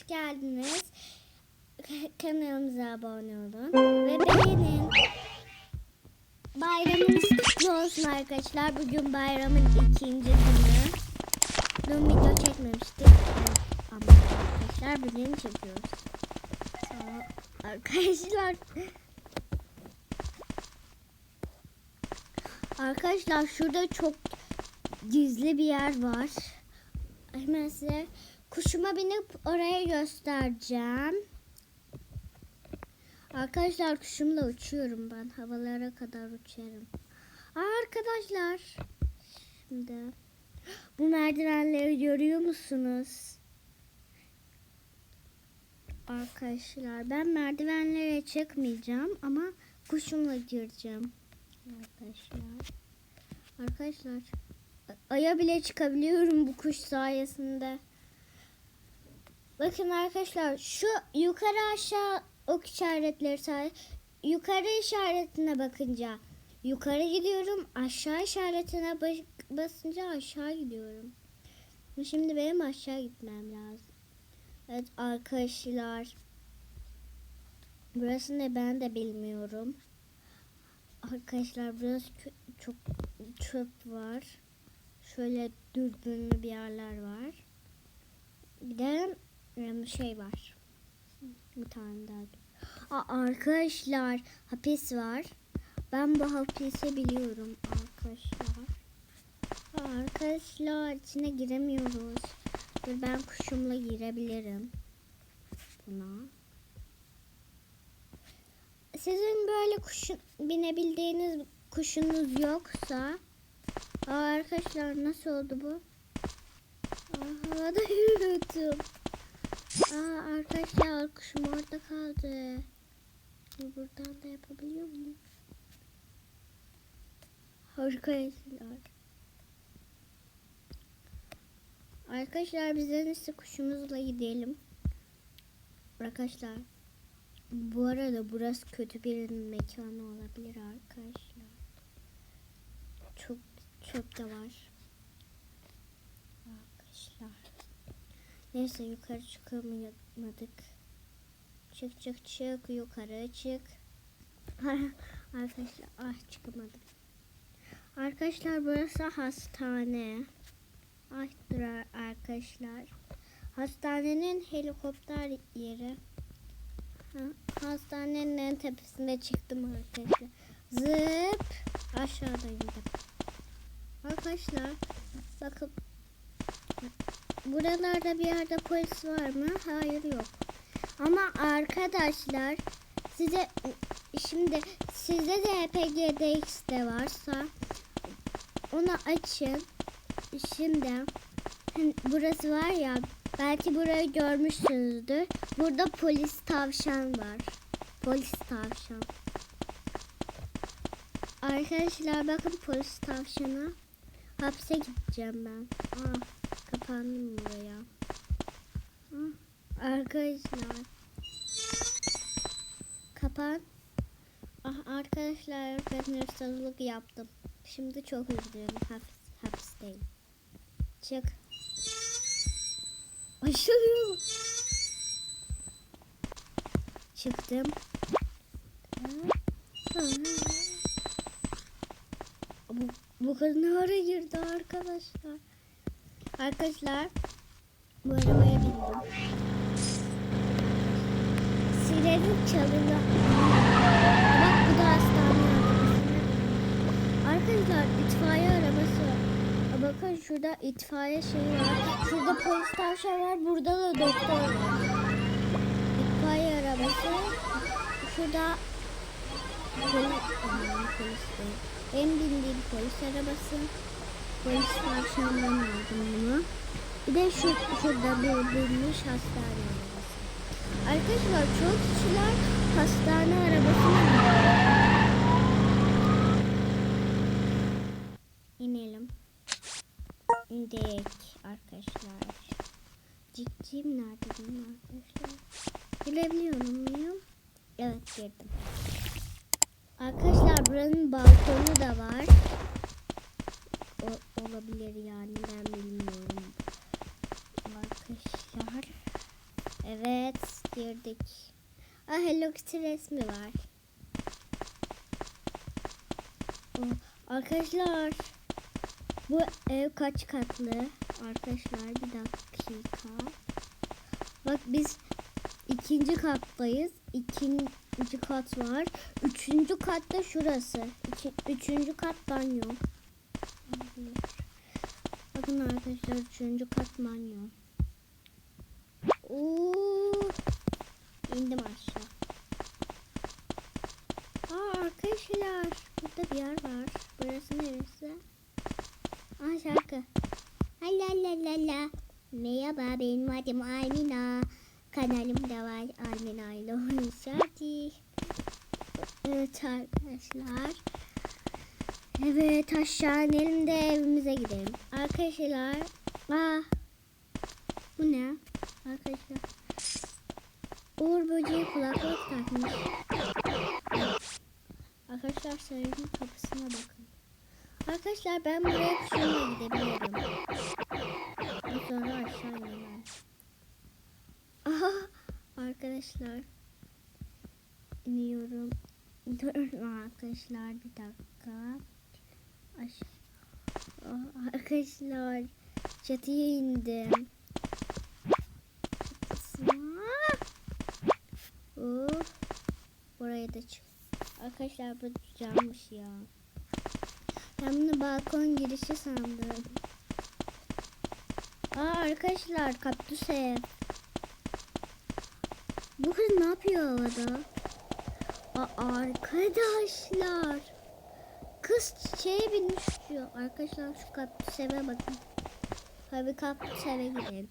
hoş geldiniz. Kanalımıza abone olun ve beğenin. Bayramınız kutlu olsun arkadaşlar. Bugün bayramın ikinci günü. Dün video çekmemiştik. Ama arkadaşlar bugün çekiyoruz. Arkadaşlar. Arkadaşlar şurada çok gizli bir yer var. Hemen size kuşuma binip oraya göstereceğim. Arkadaşlar kuşumla uçuyorum ben. Havalara kadar uçarım. Aa, arkadaşlar. Şimdi bu merdivenleri görüyor musunuz? Arkadaşlar ben merdivenlere çıkmayacağım ama kuşumla gireceğim. Arkadaşlar. Arkadaşlar Aya bile çıkabiliyorum bu kuş sayesinde. Bakın arkadaşlar şu yukarı aşağı ok işaretleri say yukarı işaretine bakınca yukarı gidiyorum. Aşağı işaretine bas- basınca aşağı gidiyorum. Şimdi benim aşağı gitmem lazım. Evet arkadaşlar. Burası ne ben de bilmiyorum. Arkadaşlar kö- çok çöp var. Şöyle dürbünlü bir yerler var. Em, şey var. Bir tane daha. Aa, arkadaşlar hapis var. Ben bu hapisi biliyorum arkadaşlar. Aa, arkadaşlar içine giremiyoruz. Dur ben kuşumla girebilirim. Buna. Sizin böyle kuşun binebildiğiniz kuşunuz yoksa Aa, arkadaşlar nasıl oldu bu? Aha da yürüdüm. Aa, arkadaşlar kuşum orada kaldı. Buradan da yapabiliyor muyum? Arkadaşlar. Arkadaşlar biz en iyisi kuşumuzla gidelim. Arkadaşlar. Bu arada burası kötü birinin mekanı olabilir arkadaşlar. Çok çöp de var. Arkadaşlar. Neyse yukarı çıkamadık. Çık çık çık yukarı çık. Arkadaşlar ah çıkamadım. Arkadaşlar burası hastane. Ay dur arkadaşlar. Hastanenin helikopter yeri. Ha, Hastanenin en tepesinde çıktım arkadaşlar. Zıp aşağıda indim. Arkadaşlar bakın buralarda bir yerde polis var mı? Hayır yok. Ama arkadaşlar size şimdi sizde de PGDX de varsa onu açın. Şimdi hani burası var ya belki burayı görmüşsünüzdür. Burada polis tavşan var. Polis tavşan. Arkadaşlar bakın polis tavşanı. Hapse gideceğim ben. Aa, kapandım buraya. Arkadaşlar. Kapan. Ah, arkadaşlar ben hırsızlık yaptım. Şimdi çok üzgünüm. Hapis, hapisteyim. Çık. Aşırı. Çıktım. Ah. Bu, bu kız ne ara girdi arkadaşlar? Arkadaşlar bu arabaya bindim. Sirenin çalına. Bak bu da hastane arabası. Arkadaşlar itfaiye arabası. Bakın şurada itfaiye şeyi var. Şurada polis tavşan var. Burada da doktor var. İtfaiye arabası. Şurada aman, polis değil. Benim bindiğim polis arabası. Polis tavşandan aldım bunu. Bir de şu, şurada bir bulmuş hastane arabası. Arkadaşlar çok kişiler hastane arabasına. İnelim. İndik arkadaşlar. Cikcim nerede arkadaşlar? Girebiliyor muyum? Evet girdim. Arkadaşlar buranın balkonu da var. O, olabilir yani ben bilmiyorum. Bak Evet girdik. Aa, Hello Kitty resmi var. Arkadaşlar bu ev kaç katlı? Arkadaşlar bir dakika. Bak biz ikinci kattayız. İkinci kat var. Üçüncü katta şurası. İki, üçüncü kat banyo. Bakın arkadaşlar üçüncü kat banyo. Oo, indim aşağı. Aa arkadaşlar burada bir yer var. Burası neresi? Aa şarkı. La la la la. Merhaba benim adım Almina. Kanalımda var Almina ile Oyuncu. Evet arkadaşlar. Evet aşağı inelim de evimize gidelim. Arkadaşlar. Aa, bu ne? Arkadaşlar. Uğur böceği kulaklık takmış. Arkadaşlar sarayın kapısına bakın. Arkadaşlar ben buraya kuşumla gidebilirim. Sonra aşağı inemem. Arkadaşlar. İniyorum. Durun arkadaşlar bir dakika. Aşağı. Aa, arkadaşlar çatıya indim. Oh, buraya da çık. Arkadaşlar bu cammış ya. Ben bunu balkon girişi sandım. Aa arkadaşlar kaktüs ev. Bu kız ne yapıyor havada? Aa, arkadaşlar. Kız çiçeğe binmiş uçuyor. Arkadaşlar şu kaktüs eve bakın. Tabii kaktüs eve gidelim.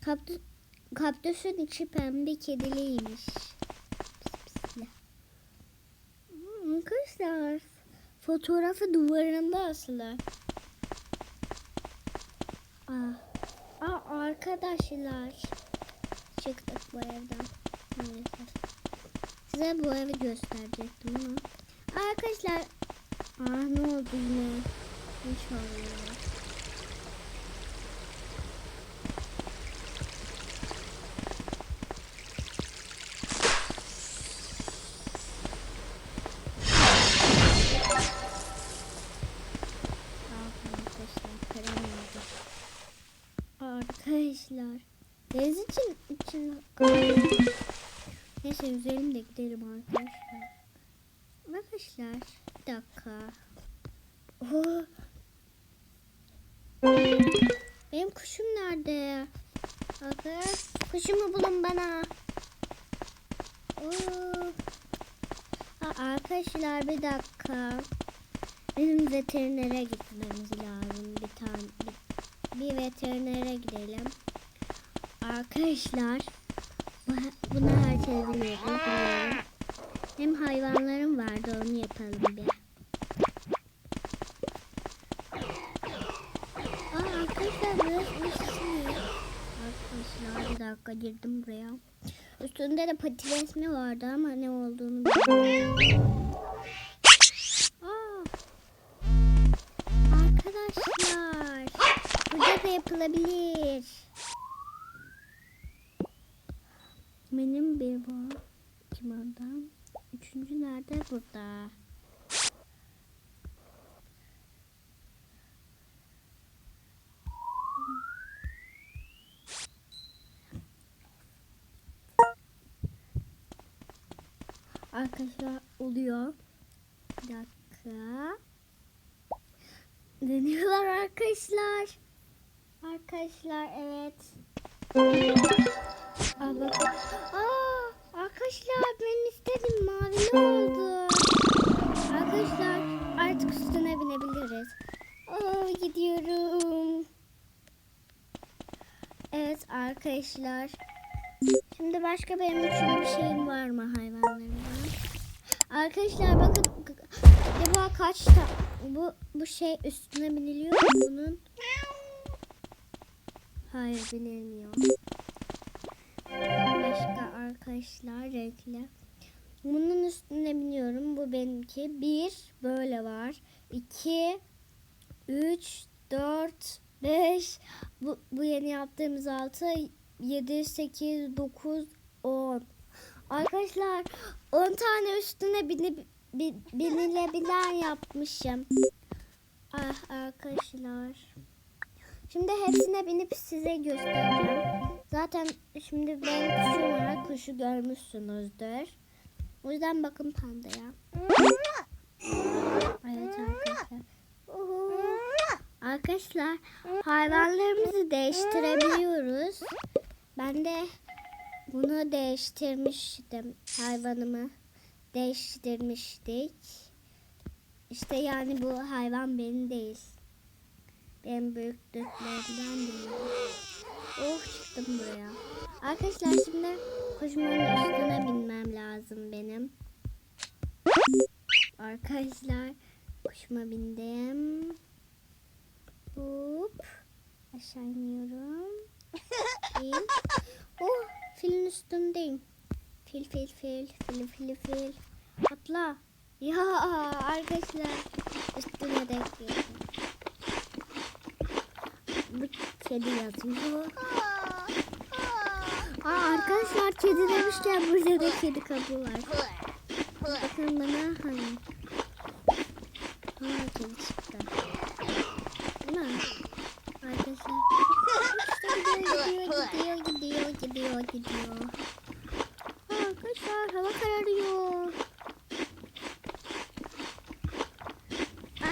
Kaktüs, kaktüsün içi pembe kediliymiş. Arkadaşlar fotoğrafı duvarında asılı. Aa, aa arkadaşlar çıktık bu evden. Maalesef. Size bu evi gösterecektim ama. Arkadaşlar. Aa ne oldu yine? Ne çalıyor? Arkadaşlar kıramadım. Arkadaşlar. Deniz için için Neyse üzerim de gidelim arkadaşlar. Arkadaşlar bir dakika. Oo. Benim kuşum nerede? Bakın kuşumu bulun bana. Ha, arkadaşlar bir dakika. Bizim veterinere gitmemiz lazım. Bir tane bir, bir veterinere gidelim. Arkadaşlar bunu herkes biliyor. Hem hayvanlarım vardı onu yapalım bir. Aa arkadaşlar burası üstü. Arkadaşlar bir dakika girdim buraya. Üstünde de pati resmi vardı ama ne olduğunu bilmiyorum. Arkadaşlar burada da yapılabilir. Benim bir var. Kim adam? Üçüncü nerede? Burada. Arkadaşlar oluyor. Bir dakika. Dönüyorlar arkadaşlar. Arkadaşlar evet. Arkadaşlar ben istedim mavili oldu. Arkadaşlar artık üstüne binebiliriz. Aa, gidiyorum. Evet arkadaşlar. Şimdi başka benim için bir şeyim var mı hayvanlarımdan? Arkadaşlar bakın acaba kaç ta bu bu şey üstüne biniliyor mu bunun? Hayır binilmiyor. Başka arkadaşlar renkli. Bunun üstüne biniyorum. Bu benimki. Bir böyle var. İki, üç, dört, beş. Bu, bu yeni yaptığımız altı. 7, 8, 9, 10. Arkadaşlar 10 tane üstüne binip, bi- binilebilen yapmışım. Ah arkadaşlar. Şimdi hepsine binip size göstereceğim. Zaten şimdi ben kuşum olarak kuşu görmüşsünüzdür. O yüzden bakın pandaya. Evet arkadaşlar. Arkadaşlar hayvanlarımızı değiştirebiliyoruz. Ben de bunu değiştirmiştim. Hayvanımı değiştirmiştik. İşte yani bu hayvan benim değil. Benim büyüklüklerimden değil. Oh çıktım buraya. Arkadaşlar şimdi kuşumun üstüne binmem lazım benim. Arkadaşlar kuşuma bindim. Hop. Aşağı iniyorum. İn. Oh filin üstündeyim. Fil fil fil fil fil fil. Atla. Ya arkadaşlar üstüne de geldim. Bu kedi yazıyor. Aa, arkadaşlar kedi demişken burada da kedi kabı var. Bakın bana hani. Ha kedi çıktı. Mi? Arkadaşlar. İşte gidiyor gidiyor gidiyor gidiyor gidiyor. Arkadaşlar hava kararıyor.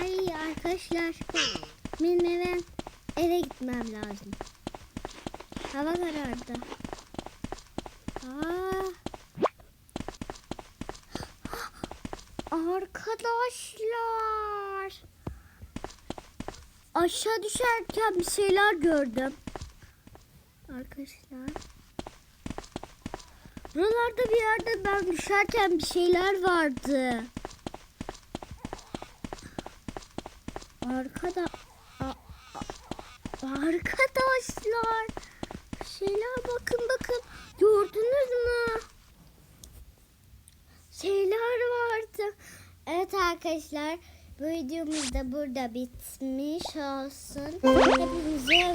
Ay arkadaşlar. Benim eve, eve gitmem lazım. Hava karardı. Aa. Arkadaşlar. Aşağı düşerken bir şeyler gördüm. Arkadaşlar. Buralarda bir yerde ben düşerken bir şeyler vardı. Arkada arkadaşlar şeyler bakın bakın gördünüz mü? Şeyler vardı. Evet arkadaşlar bu videomuz da burada bitmiş olsun. Hepinizi